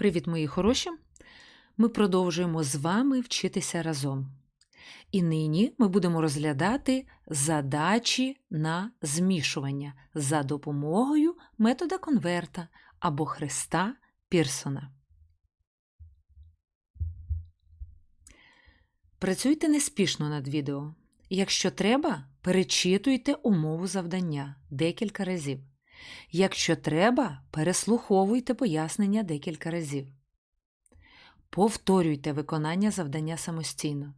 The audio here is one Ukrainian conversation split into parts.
Привіт, мої хороші! Ми продовжуємо з вами вчитися разом. І нині ми будемо розглядати задачі на змішування за допомогою метода конверта або хреста Пірсона. Працюйте неспішно над відео. Якщо треба, перечитуйте умову завдання декілька разів. Якщо треба, переслуховуйте пояснення декілька разів. Повторюйте виконання завдання самостійно.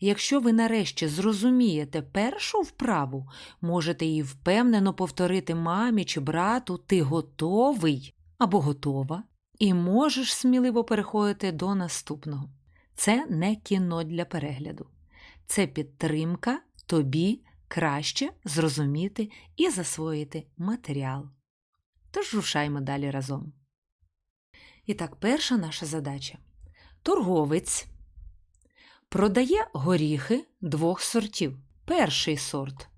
Якщо ви нарешті зрозумієте першу вправу, можете її впевнено повторити мамі чи брату ти готовий або готова, і можеш сміливо переходити до наступного. Це не кіно для перегляду. Це підтримка тобі краще зрозуміти і засвоїти матеріал. Тож рушаймо далі разом. І так, перша наша задача. Торговець продає горіхи двох сортів. Перший сорт.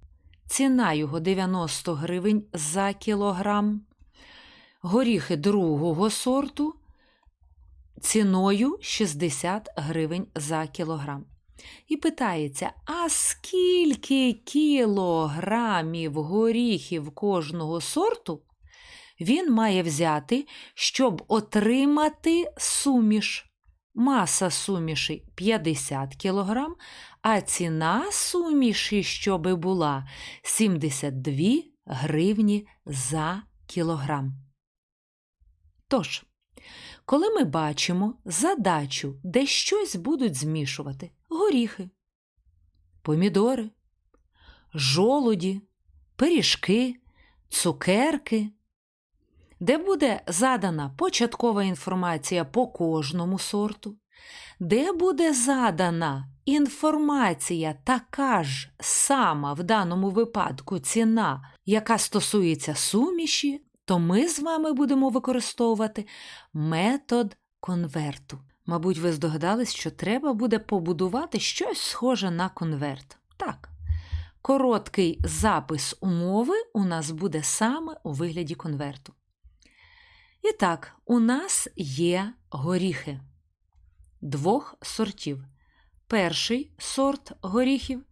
Ціна його 90 гривень за кілограм. Горіхи другого сорту ціною 60 гривень за кілограм. І питається, а скільки кілограмів горіхів кожного сорту він має взяти, щоб отримати суміш? Маса суміші 50 кг, а ціна суміші, щоби була 72 гривні за кілограм. Тож, коли ми бачимо задачу, де щось будуть змішувати горіхи, помідори, жолуді, пиріжки, цукерки, де буде задана початкова інформація по кожному сорту, де буде задана інформація така ж сама в даному випадку ціна, яка стосується суміші, то ми з вами будемо використовувати метод конверту. Мабуть, ви здогадались, що треба буде побудувати щось схоже на конверт. Так. Короткий запис умови у нас буде саме у вигляді конверту. І так, у нас є горіхи двох сортів. Перший сорт горіхів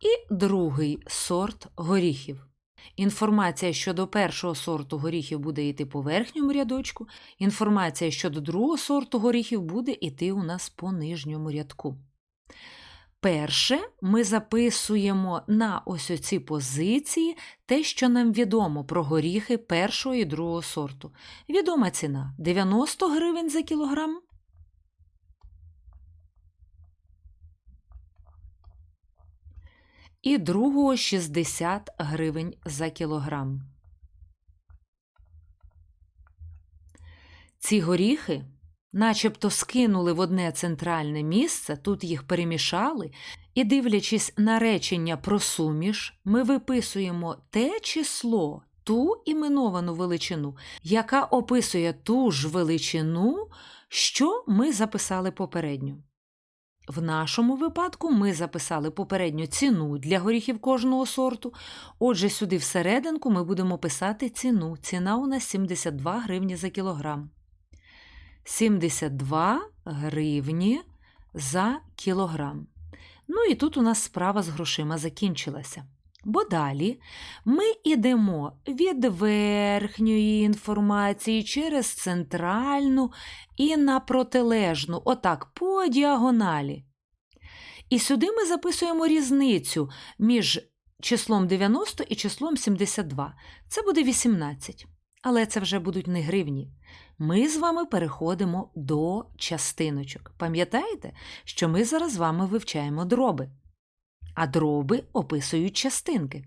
і другий сорт горіхів. Інформація щодо першого сорту горіхів буде йти по верхньому рядочку, інформація щодо другого сорту горіхів буде йти у нас по нижньому рядку. Перше, ми записуємо на ось оці позиції те, що нам відомо про горіхи першого і другого сорту. Відома ціна 90 гривень за кілограм. І другого 60 гривень за кілограм. Ці горіхи начебто скинули в одне центральне місце, тут їх перемішали, і, дивлячись на речення про суміш, ми виписуємо те число, ту іменовану величину, яка описує ту ж величину, що ми записали попередньо. В нашому випадку ми записали попередню ціну для горіхів кожного сорту. Отже, сюди всерединку ми будемо писати ціну. Ціна у нас 72 гривні за кілограм. 72 гривні за кілограм. Ну і тут у нас справа з грошима закінчилася. Бо далі ми йдемо від верхньої інформації через центральну і на протилежну, отак, по діагоналі. І сюди ми записуємо різницю між числом 90 і числом 72. Це буде 18. Але це вже будуть не гривні. Ми з вами переходимо до частиночок. Пам'ятаєте, що ми зараз з вами вивчаємо дроби, а дроби описують частинки.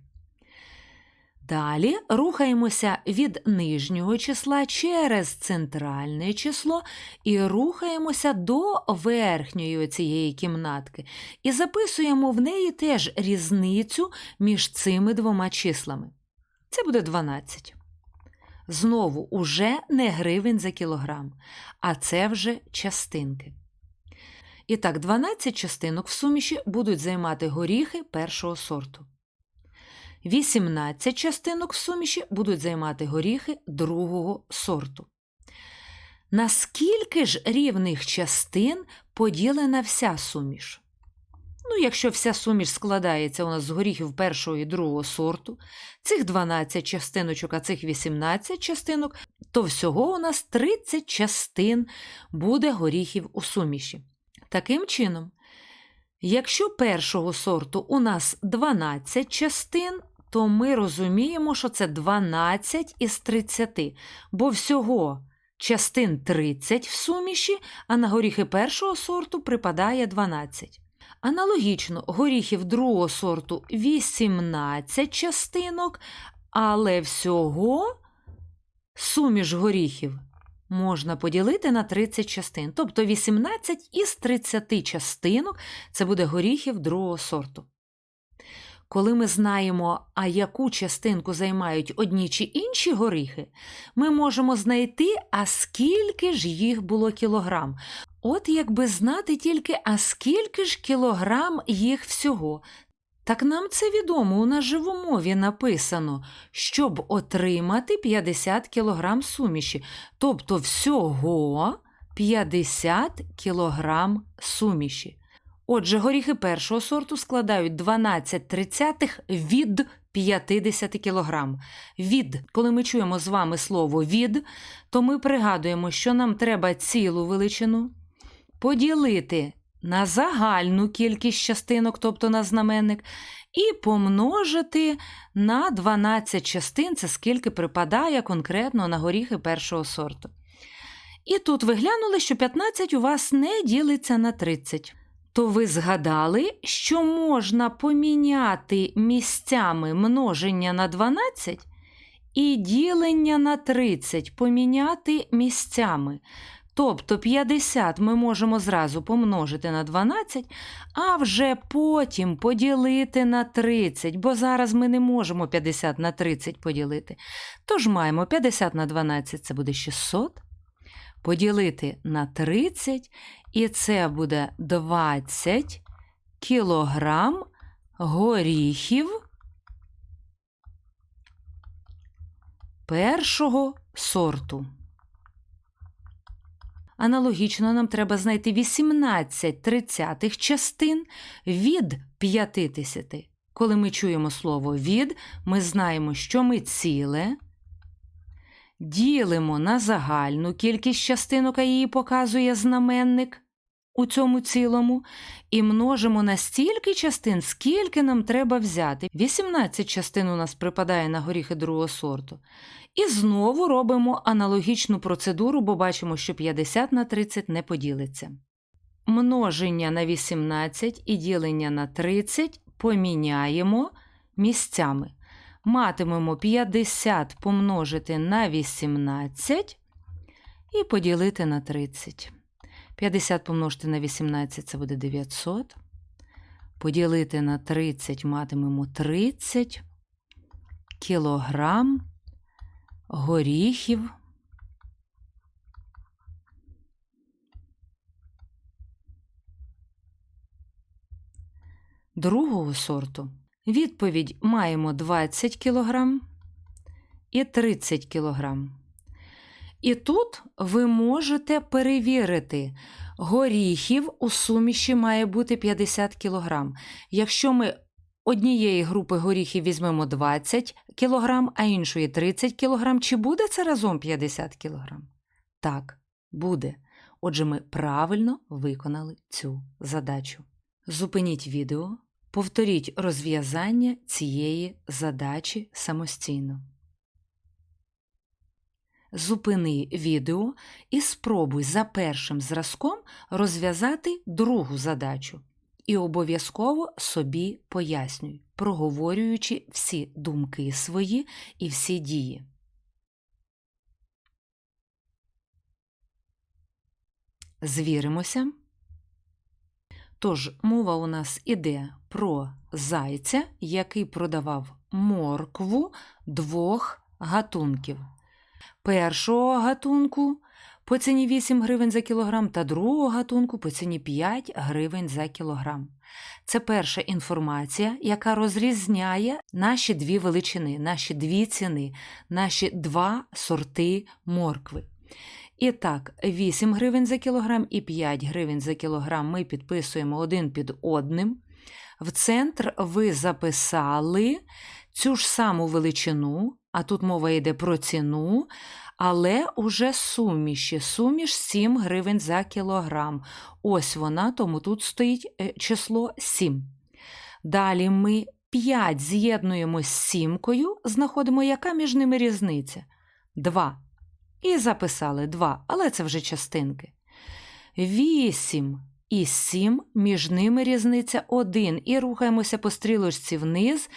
Далі рухаємося від нижнього числа через центральне число і рухаємося до верхньої цієї кімнатки і записуємо в неї теж різницю між цими двома числами. Це буде 12. Знову уже не гривень за кілограм, а це вже частинки. І так, 12 частинок в суміші будуть займати горіхи першого сорту. 18 частинок в суміші будуть займати горіхи другого сорту. На скільки ж рівних частин поділена вся суміш? Ну, якщо вся суміш складається у нас з горіхів першого і другого сорту, цих 12 частиночок, а цих 18 частинок, то всього у нас 30 частин буде горіхів у суміші. Таким чином, якщо першого сорту у нас 12 частин, то ми розуміємо, що це 12 із 30, бо всього частин 30 в суміші, а на горіхи першого сорту припадає 12. Аналогічно, горіхів другого сорту 18 частинок, але всього суміш горіхів можна поділити на 30 частин. Тобто 18 із 30 частинок це буде горіхів другого сорту. Коли ми знаємо, а яку частинку займають одні чи інші горіхи, ми можемо знайти, а скільки ж їх було кілограм. От якби знати тільки, а скільки ж кілограм їх всього. Так нам це відомо, у нас же в написано, щоб отримати 50 кілограм суміші. Тобто всього 50 кілограм суміші. Отже, горіхи першого сорту складають 12 тридцятих від 50 кілограм. Від, коли ми чуємо з вами слово від, то ми пригадуємо, що нам треба цілу величину поділити на загальну кількість частинок, тобто на знаменник, і помножити на 12 частин, це скільки припадає конкретно на горіхи першого сорту. І тут ви глянули, що 15 у вас не ділиться на 30. То ви згадали, що можна поміняти місцями множення на 12 і ділення на 30 поміняти місцями. Тобто 50 ми можемо зразу помножити на 12, а вже потім поділити на 30, бо зараз ми не можемо 50 на 30 поділити. Тож маємо 50 на 12 це буде 600. Поділити на 30, і це буде 20 кілограм горіхів першого сорту. Аналогічно нам треба знайти 18 тридцятих частин від 50. Коли ми чуємо слово від, ми знаємо, що ми ціле. Ділимо на загальну кількість частинок, а її показує знаменник у цьому цілому, і множимо на стільки частин, скільки нам треба взяти. 18 частин у нас припадає на горіхи другого сорту. І знову робимо аналогічну процедуру, бо бачимо, що 50 на 30 не поділиться. Множення на 18 і ділення на 30 поміняємо місцями. Матимемо 50 помножити на 18 і поділити на 30. 50 помножити на 18 це буде 900. Поділити на 30 матимемо 30 кілограм горіхів. Другого сорту відповідь маємо 20 кг і 30 кг. І тут ви можете перевірити, горіхів у суміші має бути 50 кг. Якщо ми однієї групи горіхів візьмемо 20 кг, а іншої 30 кг, чи буде це разом 50 кг? Так, буде. Отже, ми правильно виконали цю задачу. Зупиніть відео, повторіть розв'язання цієї задачі самостійно. Зупини відео і спробуй за першим зразком розв'язати другу задачу. І обов'язково собі пояснюй, проговорюючи всі думки свої і всі дії. Звіримося. Тож, мова у нас іде про зайця, який продавав моркву двох гатунків. Першого гатунку по ціні 8 гривень за кілограм та другого гатунку по ціні 5 гривень за кілограм. Це перша інформація, яка розрізняє наші дві величини, наші дві ціни, наші два сорти моркви. І так, 8 гривень за кілограм і 5 гривень за кілограм ми підписуємо один під одним. В центр ви записали цю ж саму величину, а тут мова йде про ціну, але уже суміші. Суміш 7 гривень за кілограм. Ось вона, тому тут стоїть е, число 7. Далі ми 5 з'єднуємо з сімкою, знаходимо, яка між ними різниця. 2. І записали 2, але це вже частинки. 8 і 7, між ними різниця 1. І рухаємося по стрілочці вниз.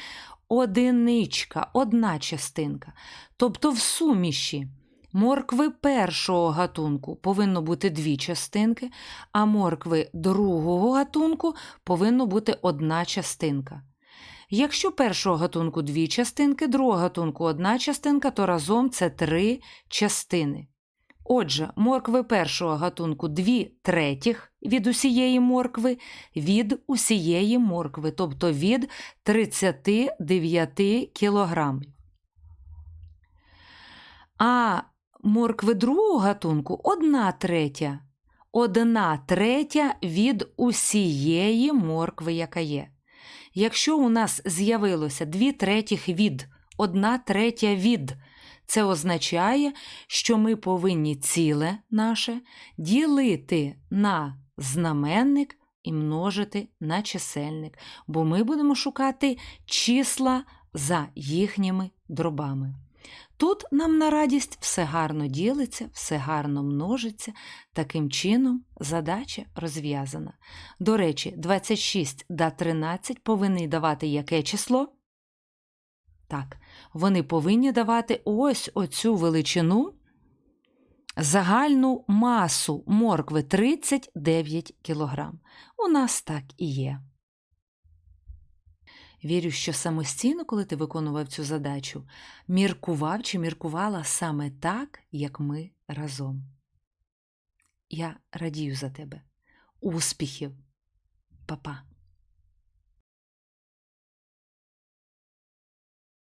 Одиничка, одна частинка. Тобто в суміші моркви першого гатунку повинно бути дві частинки, а моркви другого гатунку повинно бути одна частинка. Якщо першого гатунку дві частинки, другого гатунку одна частинка, то разом це три частини. Отже, моркви першого гатунку дві третіх від усієї моркви, від усієї моркви, тобто від 39 кілограмів. А моркви другого гатунку одна третя. Одна третя від усієї моркви, яка є. Якщо у нас з'явилося дві третіх від, одна третя від, це означає, що ми повинні ціле наше ділити на знаменник і множити на чисельник, бо ми будемо шукати числа за їхніми дробами. Тут нам на радість все гарно ділиться, все гарно множиться. Таким чином, задача розв'язана. До речі, 26 та 13 повинні давати яке число? Так, вони повинні давати ось оцю величину, загальну масу моркви 39 кг. У нас так і є. Вірю, що самостійно, коли ти виконував цю задачу, міркував чи міркувала саме так, як ми разом. Я радію за тебе. Успіхів, Па-па!